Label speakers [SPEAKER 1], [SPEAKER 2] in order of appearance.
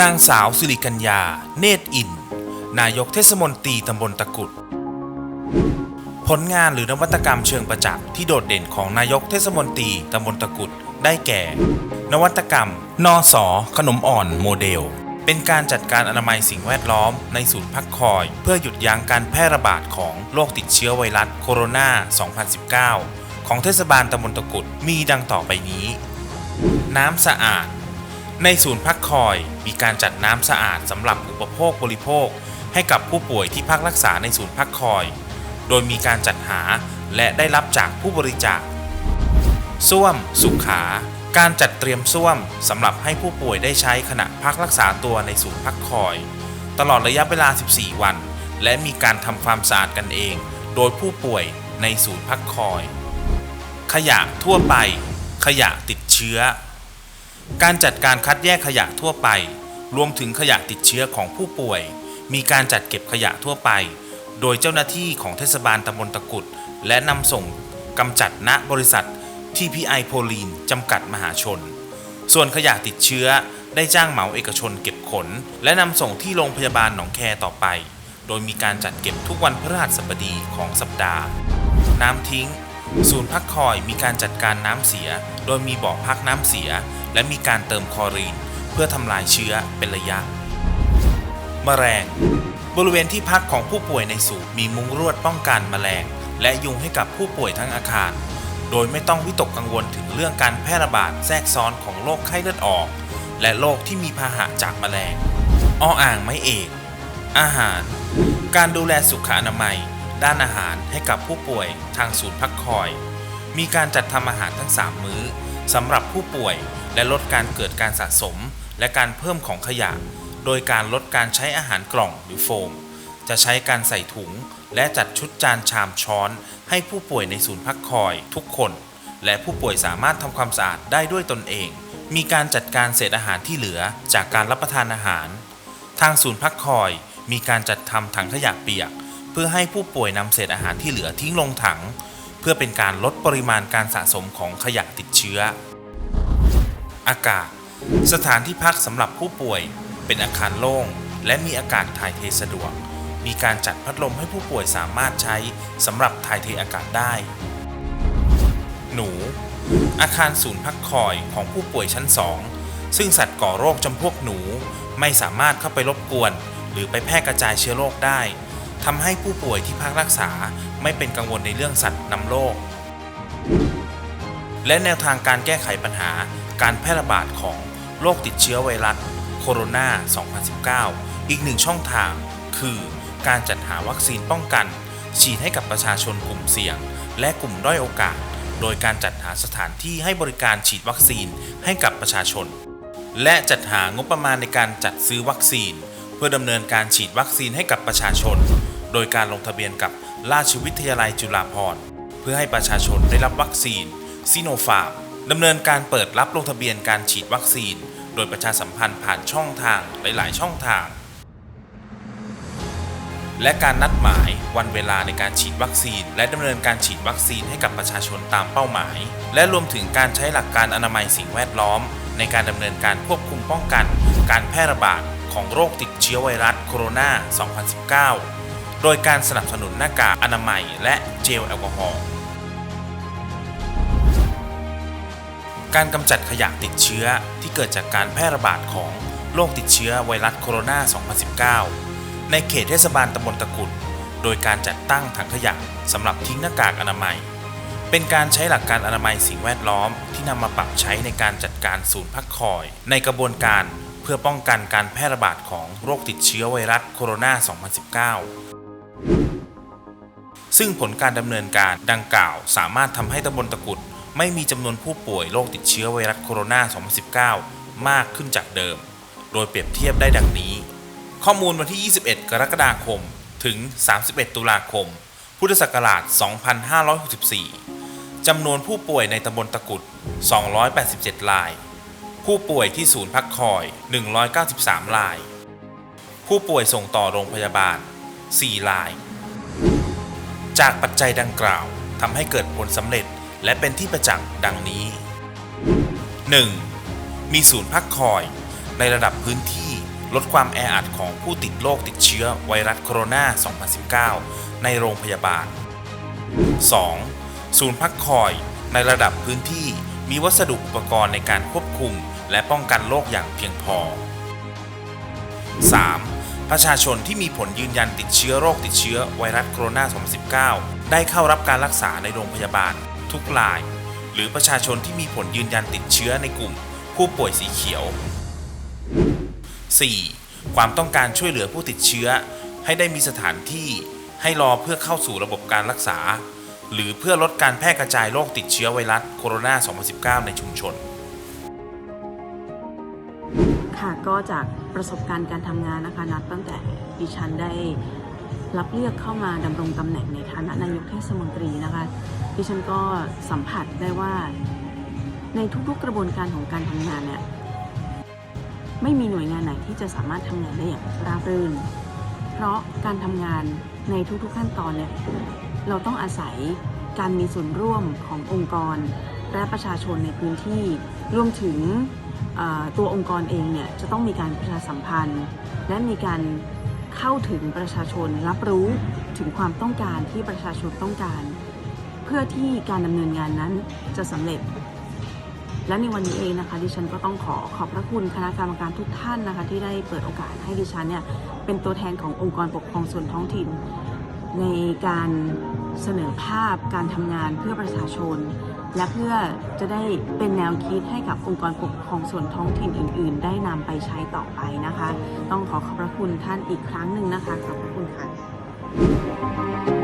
[SPEAKER 1] นางสาวสิริกัญญา เนตรอิน นายกเทศมนตรีตำบลตะกุด ผลงานหรือนวัตกรรมเชิงประจักษ์ที่โดดเด่นของนายกเทศมนตรีตำบลตะกุด ได้แก่ นวัตกรรม นอสอขนมอ่อนโมเดล เป็นการจัดการอนามัยสิ่งแวดล้อมในศูนย์พักคอย เพื่อหยุดยั้งการแพร่ระบาดของโรคติดเชื้อไวรัสโคโรนา 2019 ของเทศบาลตำบลตะกุดมีดังต่อไปนี้ น้ำสะอาด ในศูนย์พักคอยมีการจัดน้ำสะอาดสำหรับอุปโภคบริโภค ให้กับผู้ป่วยที่พักรักษาในศูนย์พักคอย โดยมีการจัดหาและได้รับจากผู้บริจาคส้วม สุขา การจัดเตรียมส้วมสำหรับให้ผู้ป่วยได้ใช้ขณะพักรักษาตัวในศูนย์พักคอย ตลอดระยะเวลา 14 วัน และมีการทำความสะอาดกันเอง โดยผู้ป่วยในศูนย์พักคอย ขยะทั่วไป ขยะติดเชื้อ การจัดการคัดแยกขยะทั่วไป รวมถึงขยะติดเชื้อของผู้ป่วย มีการจัดเก็บขยะทั่วไป โดยเจ้าหน้าที่ของเทศบาลตำบลตะกุด และนำส่งกำจัดณบริษัท TPI โพลีนจำกัดมหาชน ส่วนขยะติดเชื้อได้จ้างเหมาเอกชนเก็บขน และนำส่งที่โรงพยาบาลหนองแคต่อไป โดยมีการจัดเก็บทุกวันพฤหัสบดีของสัปดาห์ น้ำทิ้ง ศูนย์พักคอยมีการจัดการน้ำเสีย โดยมีบ่อพักน้ำเสีย และมีการเติมคอรีน เพื่อทำลายเชื้อเป็นระยะแมลง บริเวณที่พักของผู้ป่วยในศูนย์มีมุ้งรวดป้องกันแมลง และยุงให้กับผู้ป่วยทั้งอาคาร โดยไม่ต้องวิตกกังวลถึงเรื่องการแพร่ระบาดแทรกซ้อนของโรคไข้เลือดออก และโรคที่มีพาหะจากแมลงออ่างไม้เอก อาหาร การดูแลสุขอนามัย ด้านอาหารให้กับผู้ป่วยทางศูนย์พักคอย มีการจัดทำอาหารทั้ง 3 มื้อสำหรับผู้ป่วยและลดการเกิดการสะสม และการเพิ่มของขยะ โดยการลดการใช้อาหารกล่องหรือโฟม จะใช้การใส่ถุง และจัดชุดจานชามช้อน ให้ผู้ป่วยในศูนย์พักคอยทุกคน และผู้ป่วยสามารถทำความสะอาดได้ด้วยตนเอง มีการจัดการเศษอาหารที่เหลือจากการรับประทานอาหาร ทางศูนย์พักคอยมีการจัดทำถังขยะเปียก พื่อให้ผู้ป่วยนำเศษอาหารที่เหลือทิ้งลงถัง เพื่อเป็นการลดปริมาณการสะสมของขยะติดเชื้อ อากาศ สถานที่พักสำหรับผู้ป่วย เป็นอาคารโล่ง และมีอากาศถ่ายเทสะดวก มีการจัดพัดลมให้ผู้ป่วยสามารถใช้สำหรับถ่ายเทอากาศได้ หนู อาคารศูนย์พักคอยของผู้ป่วยชั้น2ซึ่งสัตว์ก่อโรคจำพวกหนูไม่สามารถเข้าไปรบกวน หรือไปแพร่กระจายเชื้อโรคได้ ทำให้ผู้ป่วยที่พักรักษาไม่เป็นกังวลในเรื่องสัตว์นำโรคและแนวทางการแก้ไขปัญหาการแพร่ระบาดของโรคติดเชื้อไวรัสโคโรนา 2019 อีกหนึ่งช่องทาง คือการจัดหาวัคซีนป้องกัน ฉีดให้กับประชาชนกลุ่มเสี่ยง และกลุ่มด้อยโอกาส โดยการจัดหาสถานที่ให้บริการฉีดวัคซีนให้กับประชาชน และจัดหางบประมาณในการจัดซื้อวัคซีน เพื่อดำเนินการฉีดวัคซีนให้กับประชาชน โดยการลงทะเบียนกับราชวิทยาลัยจุฬาภรณ์ เพื่อให้ประชาชนได้รับวัคซีนซีโนฟาร์มดำเนินการเปิดรับลงทะเบียนการฉีดวัคซีน โดยประชาสัมพันธ์ผ่านช่องทางหลายๆ ช่องทาง และการนัดหมายวันเวลาในการฉีดวัคซีน และดำเนินการฉีดวัคซีนให้กับประชาชนตามเป้าหมาย และรวมถึงการใช้หลักการอนามัยสิ่งแวดล้อม ในการดำเนินการควบคุมป้องกัน การแพร่ระบาดของโรคติดเชื้อไวรัสโคโรนา 2019 โดยการสนับสนุนหน้ากากอนามัยและเจลแอลกอฮอล์ การกำจัดขยะติดเชื้อที่เกิดจากการแพร่ระบาดของโรคติดเชื้อไวรัสโคโรนา 2019 ในเขตเทศบาลตำบลตะกุดโดยการจัดตั้งถังขยะสำหรับทิ้งหน้ากากอนามัย เป็นการใช้หลักการอนามัยสิ่งแวดล้อมที่นำมาปรับใช้ในการจัดการศูนย์พักคอย ในกระบวนการเพื่อป้องกันการแพร่ระบาดของโรคติดเชื้อไวรัสโคโรนา 2019 ซึ่งผลการดำเนินการดังกล่าว สามารถทำให้ตำบลตะกุด ไม่มีจำนวนผู้ป่วยโรคติดเชื้อไวรัสโคโรนา 2019 มากขึ้นจากเดิม โดยเปรียบเทียบได้ดังนี้ ข้อมูลวันที่ 21 กรกฎาคม ถึง 31 ตุลาคม พุทธศักราช 2564 จำนวนผู้ป่วยในตำบลตะกุด 287 ราย ผู้ป่วยที่ศูนย์พักคอย 193 ราย ผู้ป่วยส่งต่อโรงพยาบาล 4 ราย จากปัจจัยดังกล่าวทำให้เกิดผลสำเร็จและเป็นที่ประจักษ์ดังนี้ 1. มีศูนย์พักคอย ในระดับพื้นที่ลดความแออัดของผู้ติดโรคติดเชื้อไวรัสโคโรนา 2019 ในโรงพยาบาล 2. ศูนย์พักคอยในระดับพื้นที่มีวัสดุอุปกรณ์ในการควบคุมและป้องกันโรคอย่างเพียงพอ 3. ประชาชนที่มีผลยืนยันติดเชื้อโรคติดเชื้อไวรัสโคโรนา 2019 ได้เข้ารับการรักษาในโรงพยาบาล ทุกราย หรือประชาชนที่มีผลยืนยันติดเชื้อในกลุ่ม ผู้ป่วยสีเขียว 4. ความต้องการช่วยเหลือผู้ติดเชื้อ ให้ได้มีสถานที่ให้รอเพื่อเข้าสู่ระบบการรักษา หรือเพื่อลดการแพร่กระจายโรคติดเชื้อไวรัสโคโรนา 2019 ในชุมชน
[SPEAKER 2] ค่ะก็จากประสบการณ์การทำงานนะคะนับตั้งแต่ดิฉันได้รับเลือกเข้ามาดำรงตำแหน่งในฐานะนายกเทศมนตรีนะคะดิฉันก็สัมผัสได้ว่า ในทุกๆกระบวนการของการทำงานเนี่ยไม่มีหน่วยงานไหนที่จะสามารถทำงานได้อย่างราบรื่น เพราะการทำงานในทุกๆขั้นตอนเนี่ยเราต้องอาศัยการมีส่วนร่วมขององค์กร และประชาชนในพื้นที่รวมถึง ตัวองค์กรเองเนี่ยจะต้องมีการประชาสัมพันธ์ และมีการเข้าถึงประชาชนรับรู้ถึงความต้องการที่ประชาชนต้องการ เพื่อที่การดำเนินงานนั้นจะสำเร็จ และในวันนี้เองนะคะดิฉันก็ต้องขอขอบพระคุณคณะกรรมการทุกท่านนะคะ ที่ได้เปิดโอกาสให้ดิฉันเนี่ยเป็นตัวแทนขององค์กรปกครองส่วนท้องถิ่น ในการเสนอภาพการทำงานเพื่อประชาชน และเพื่อจะได้เป็นแนวคิดให้กับองค์กรปกครองส่วนท้องถิ่นอื่น ๆ ได้นำไปใช้ต่อไปนะคะ ต้องขอขอบพระคุณท่านอีกครั้งหนึ่งนะคะขอบพระคุณค่ะ